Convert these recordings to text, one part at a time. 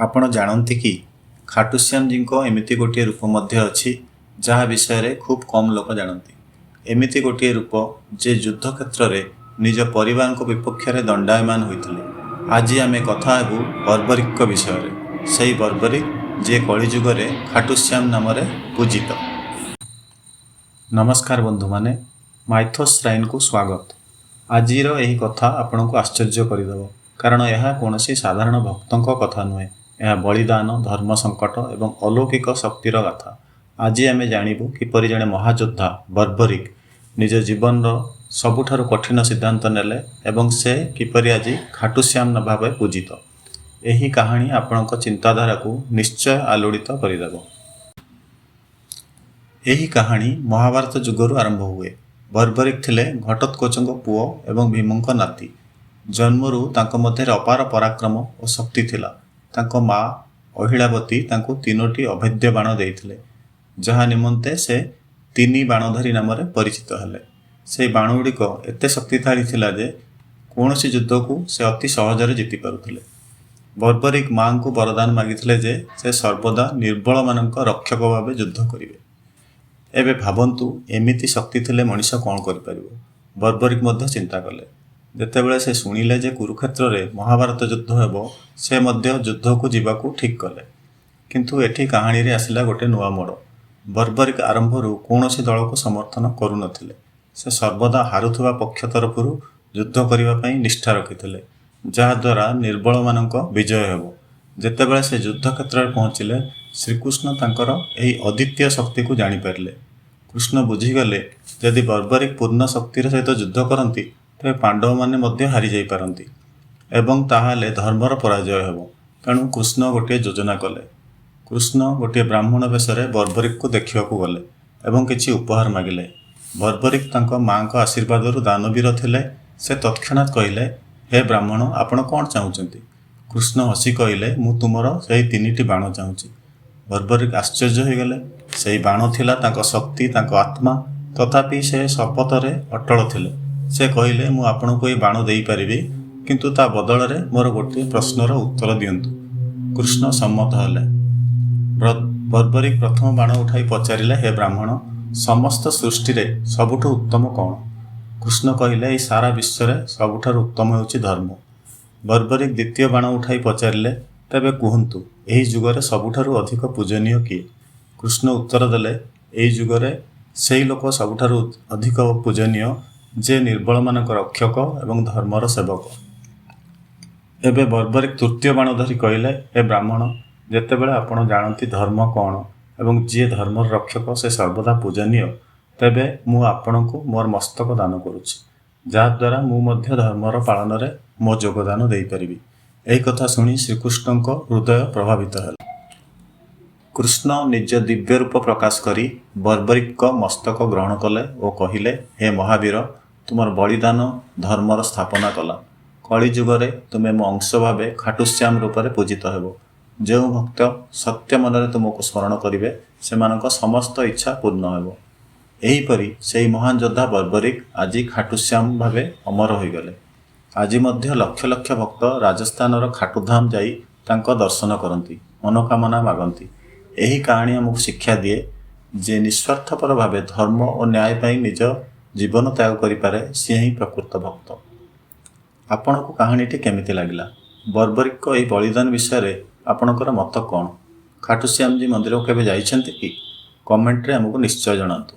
ଆପଣ ଜାଣନ୍ତି କି ଖାଟୁଶ୍ୟାମଜୀଙ୍କ ଏମିତି ଗୋଟିଏ ରୂପ ମଧ୍ୟ ଅଛି ଯାହା ବିଷୟରେ ଖୁବ୍ କମ୍ ଲୋକ ଜାଣନ୍ତି। ଏମିତି ଗୋଟିଏ ରୂପ ଯେ ଯୁଦ୍ଧ କ୍ଷେତ୍ରରେ ନିଜ ପରିବାରଙ୍କ ବିପକ୍ଷରେ ଦଣ୍ଡାୟମାନ ହୋଇଥିଲେ। ଆଜି ଆମେ କଥା ହେବୁ ବର୍ବରିକଙ୍କ ବିଷୟରେ। ସେହି ବର୍ବରିକ ଯିଏ କଳିଯୁଗରେ ଖାଟୁଶ୍ୟାମ ନାମରେ ପୂଜିତ। ନମସ୍କାର ବନ୍ଧୁମାନେ ମାଇଥୋସ୍ ଶ୍ରାଇନ୍କୁ ସ୍ୱାଗତ। ଆଜିର ଏହି କଥା ଆପଣଙ୍କୁ ଆଶ୍ଚର୍ଯ୍ୟ କରିଦେବ। କାରଣ ଏହା କୌଣସି ସାଧାରଣ ଭକ୍ତଙ୍କ କଥା ନୁହେଁ। ଏହା ବଳିଦାନ ଧର୍ମ ସଙ୍କଟ ଏବଂ ଅଲୌକିକ ଶକ୍ତିର ଗାଥା। ଆଜି ଆମେ ଜାଣିବୁ କିପରି ଜଣେ ମହାଯୋଦ୍ଧା ବର୍ବରିକ ନିଜ ଜୀବନର ସବୁଠାରୁ କଠିନ ସିଦ୍ଧାନ୍ତ ନେଲେ ଏବଂ ସେ କିପରି ଆଜି ଖାଟୁଶ୍ୟାମ ଭାବେ ପୂଜିତ। ଏହି କାହାଣୀ ଆପଣଙ୍କ ଚିନ୍ତାଧାରାକୁ ନିଶ୍ଚୟ ଆଲୋଡ଼ିତ କରିଦେବ। ଏହି କାହାଣୀ ମହାଭାରତ ଯୁଗରୁ ଆରମ୍ଭ ହୁଏ। ବର୍ବରିକ ଥିଲେ ଘଟୋତ୍କୋଚଙ୍କ ପୁଅ ଏବଂ ଭୀମଙ୍କ ନାତି। ଜନ୍ମରୁ ତାଙ୍କ ମଧ୍ୟରେ ଅପାର ପରାକ୍ରମ ଓ ଶକ୍ତି ଥିଲା। ତାଙ୍କ ମା ଅହିଳାବତୀ ତାଙ୍କୁ ତିନୋଟି ଅଭେଦ୍ୟ ବାଣ ଦେଇଥିଲେ ଯାହା ନିମନ୍ତେ ସେ ତିନି ବାଣଧାରୀ ନାମରେ ପରିଚିତ ହେଲେ। ସେହି ବାଣଗୁଡ଼ିକ ଏତେ ଶକ୍ତିଶାଳୀ ଥିଲା ଯେ କୌଣସି ଯୁଦ୍ଧକୁ ସେ ଅତି ସହଜରେ ଜିତି ପାରୁଥିଲେ। ବର୍ବରିକ ମାଙ୍କୁ ବରଦାନ ମାଗିଥିଲେ ଯେ ସେ ସର୍ବଦା ନିର୍ବଳମାନଙ୍କ ରକ୍ଷକ ଭାବେ ଯୁଦ୍ଧ କରିବେ। ଏବେ ଭାବନ୍ତୁ ଏମିତି ଶକ୍ତି ଥିଲେ ମଣିଷ କ'ଣ କରିପାରିବ? ବର୍ବରିକ ମଧ୍ୟ ଚିନ୍ତା କଲେ। ଯେତେବେଳେ ସେ ଶୁଣିଲେ ଯେ କୁରୁକ୍ଷେତ୍ରରେ ମହାଭାରତ ଯୁଦ୍ଧ ହେବ ସେ ମଧ୍ୟ ଯୁଦ୍ଧକୁ ଯିବାକୁ ଠିକ୍ କଲେ। କିନ୍ତୁ ଏଠି କାହାଣୀରେ ଆସିଲା ଗୋଟେ ନୂଆ ମୋଡ଼। ବର୍ବରିକ ଆରମ୍ଭରୁ କୌଣସି ଦଳକୁ ସମର୍ଥନ କରୁନଥିଲେ। ସେ ସର୍ବଦା ହାରୁଥିବା ପକ୍ଷ ତରଫରୁ ଯୁଦ୍ଧ କରିବା ପାଇଁ ନିଷ୍ଠା ରଖିଥିଲେ ଯାହାଦ୍ୱାରା ନିର୍ବଳମାନଙ୍କ ବିଜୟ ହେବ। ଯେତେବେଳେ ସେ ଯୁଦ୍ଧ କ୍ଷେତ୍ରରେ ପହଞ୍ଚିଲେ ଶ୍ରୀକୃଷ୍ଣ ତାଙ୍କର ଏହି ଅଦ୍ୱିତୀୟ ଶକ୍ତିକୁ ଜାଣିପାରିଲେ। କୃଷ୍ଣ ବୁଝିଗଲେ ଯଦି ବର୍ବରିକ ପୂର୍ଣ୍ଣ ଶକ୍ତିର ସହିତ ଯୁଦ୍ଧ କରନ୍ତି ତେବେ ପାଣ୍ଡବମାନେ ମଧ୍ୟ ହାରିଯାଇପାରନ୍ତି ଏବଂ ତାହେଲେ ଧର୍ମର ପରାଜୟ ହେବ। ତେଣୁ କୃଷ୍ଣ ଗୋଟିଏ ଯୋଜନା କଲେ। କୃଷ୍ଣ ଗୋଟିଏ ବ୍ରାହ୍ମଣ ବେଶରେ ବର୍ବରିକକୁ ଦେଖିବାକୁ ଗଲେ ଏବଂ କିଛି ଉପହାର ମାଗିଲେ। ବର୍ବରିକ ତାଙ୍କ ମାଙ୍କ ଆଶୀର୍ବାଦରୁ ଦାନବୀର ଥିଲେ। ସେ ତତ୍କ୍ଷଣାତ୍ କହିଲେ ହେ ବ୍ରାହ୍ମଣ ଆପଣ କ'ଣ ଚାହୁଁଛନ୍ତି କୃଷ୍ଣ ହସି କହିଲେ ମୁଁ ତୁମର ସେହି ତିନିଟି ବାଣ ଚାହୁଁଛି ବର୍ବରିକ ଆଶ୍ଚର୍ଯ୍ୟ ହୋଇଗଲେ। ସେହି ବାଣ ଥିଲା ତାଙ୍କ ଶକ୍ତି ତାଙ୍କ ଆତ୍ମା। ତଥାପି ସେ ଶପଥରେ ଅଟଳ ଥିଲେ। ସେ କହିଲେ ମୁଁ ଆପଣଙ୍କୁ ଏହି ବାଣ ଦେଇପାରିବି କିନ୍ତୁ ତା ବଦଳରେ ମୋର ଗୋଟିଏ ପ୍ରଶ୍ନର ଉତ୍ତର ଦିଅନ୍ତୁ। କୃଷ୍ଣ ସମ୍ମତ ହେଲେ। ବ୍ର- ବର୍ବରିକ ପ୍ରଥମ ବାଣ ଉଠାଇ ପଚାରିଲେ ହେ ବ୍ରାହ୍ମଣ ସମସ୍ତ ସୃଷ୍ଟିରେ ସବୁଠୁ ଉତ୍ତମ କ'ଣ? କୃଷ୍ଣ କହିଲେ ଏହି ସାରା ବିଶ୍ୱରେ ସବୁଠାରୁ ଉତ୍ତମ ହେଉଛି ଧର୍ମ। ବର୍ବରିକ ଦ୍ୱିତୀୟ ବାଣ ଉଠାଇ ପଚାରିଲେ ତେବେ କୁହନ୍ତୁ ଏହି ଯୁଗରେ ସବୁଠାରୁ ଅଧିକ ପୂଜନୀୟ କିଏ? କୃଷ୍ଣ ଉତ୍ତର ଦେଲେ ଏହି ଯୁଗରେ ସେହି ଲୋକ ସବୁଠାରୁ ଅଧିକ ପୂଜନୀୟ ଯେ ନିର୍ବଳମାନଙ୍କ ରକ୍ଷକ ଏବଂ ଧର୍ମର ସେବକ। ଏବେ ବର୍ବରିକ ତୃତୀୟ ବାଣ ଧରି କହିଲେ ହେ ବ୍ରାହ୍ମଣ ଯେତେବେଳେ ଆପଣ ଜାଣନ୍ତି ଧର୍ମ କ'ଣ ଏବଂ ଯିଏ ଧର୍ମର ରକ୍ଷକ ସେ ସର୍ବଦା ପୂଜନୀୟ ତେବେ ମୁଁ ଆପଣଙ୍କୁ ମୋର ମସ୍ତକ ଦାନ କରୁଛି ଯାହାଦ୍ୱାରା ମୁଁ ମଧ୍ୟ ଧର୍ମର ପାଳନରେ ମୋ ଯୋଗଦାନ ଦେଇପାରିବି ଏହି କଥା ଶୁଣି ଶ୍ରୀକୃଷ୍ଣଙ୍କ ହୃଦୟ ପ୍ରଭାବିତ ହେଲା। କୃଷ୍ଣ ନିଜ ଦିବ୍ୟ ରୂପ ପ୍ରକାଶ କରି ବର୍ବରିକଙ୍କ ମସ୍ତକ ଗ୍ରହଣ କଲେ ଓ କହିଲେ ହେ ମହାବୀର ତୁମର ବଳିଦାନ ଧର୍ମର ସ୍ଥାପନା କଲା। କଳିଯୁଗରେ ତୁମେ ମୋ ଅଂଶ ଭାବେ ଖାଟୁଶ୍ୟାମ ରୂପରେ ପୂଜିତ ହେବ। ଯେଉଁ ଭକ୍ତ ସତ୍ୟ ମନରେ ତୁମକୁ ସ୍ମରଣ କରିବେ ସେମାନଙ୍କ ସମସ୍ତ ଇଚ୍ଛା ପୂର୍ଣ୍ଣ ହେବ। ଏହିପରି ସେହି ମହାନ ଯୋଦ୍ଧା ବର୍ବରିକ ଆଜି ଖାଟୁଶ୍ୟାମ ଭାବେ ଅମର ହୋଇଗଲେ। ଆଜି ମଧ୍ୟ ଲକ୍ଷ ଲକ୍ଷ ଭକ୍ତ ରାଜସ୍ଥାନର ଖାଟୁଧାମ ଯାଇ ତାଙ୍କ ଦର୍ଶନ କରନ୍ତି ମନୋକାମନା ମାଗନ୍ତି। ଏହି କାହାଣୀ ଆମକୁ ଶିକ୍ଷା ଦିଏ ଯେ ନିସ୍ୱାର୍ଥପର ଭାବେ ଧର୍ମ ଓ ନ୍ୟାୟ ପାଇଁ ନିଜ ଜୀବନ ତ୍ୟାଗ କରିପାରେ ସିଏ ହିଁ ପ୍ରକୃତ ଭକ୍ତ। ଆପଣଙ୍କୁ କାହାଣୀଟି କେମିତି ଲାଗିଲା? ବର୍ବରିକଙ୍କ ଏହି ବଳିଦାନ ବିଷୟରେ ଆପଣଙ୍କର ମତ କ'ଣ? ଖାଟୁଶ୍ୟାମଜୀ ମନ୍ଦିରକୁ କେବେ ଯାଇଛନ୍ତି କି? କମେଣ୍ଟରେ ଆମକୁ ନିଶ୍ଚୟ ଜଣାନ୍ତୁ।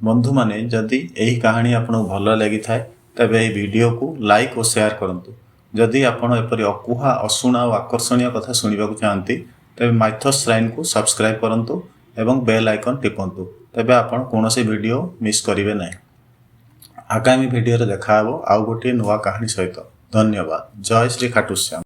ବନ୍ଧୁମାନେ ଯଦି ଏହି କାହାଣୀ ଆପଣଙ୍କୁ ଭଲ ଲାଗିଥାଏ ତେବେ ଏହି ଭିଡ଼ିଓକୁ ଲାଇକ୍ ଓ ସେୟାର କରନ୍ତୁ। ଯଦି ଆପଣ ଏପରି ଅକୁହା ଅଶୁଣା ଓ ଆକର୍ଷଣୀୟ କଥା ଶୁଣିବାକୁ ଚାହାନ୍ତି ତେବେ ମାଇଥସ୍ ଶ୍ରାଇନ୍କୁ ସବସ୍କ୍ରାଇବ୍ କରନ୍ତୁ ଏବଂ ବେଲ୍ ଆଇକନ୍ ଟିପନ୍ତୁ। ତେବେ ଆପଣ କୌଣସି ଭିଡ଼ିଓ ମିସ୍ କରିବେ ନାହିଁ ଆଗାମୀ ଭିଡ଼ିଓରେ ଦେଖାହେବ ଆଉ ଗୋଟିଏ ନୂଆ କାହାଣୀ ସହିତ। ଧନ୍ୟବାଦ। ଜୟ ଶ୍ରୀ ଖାଟୁଶ୍ୟାମ।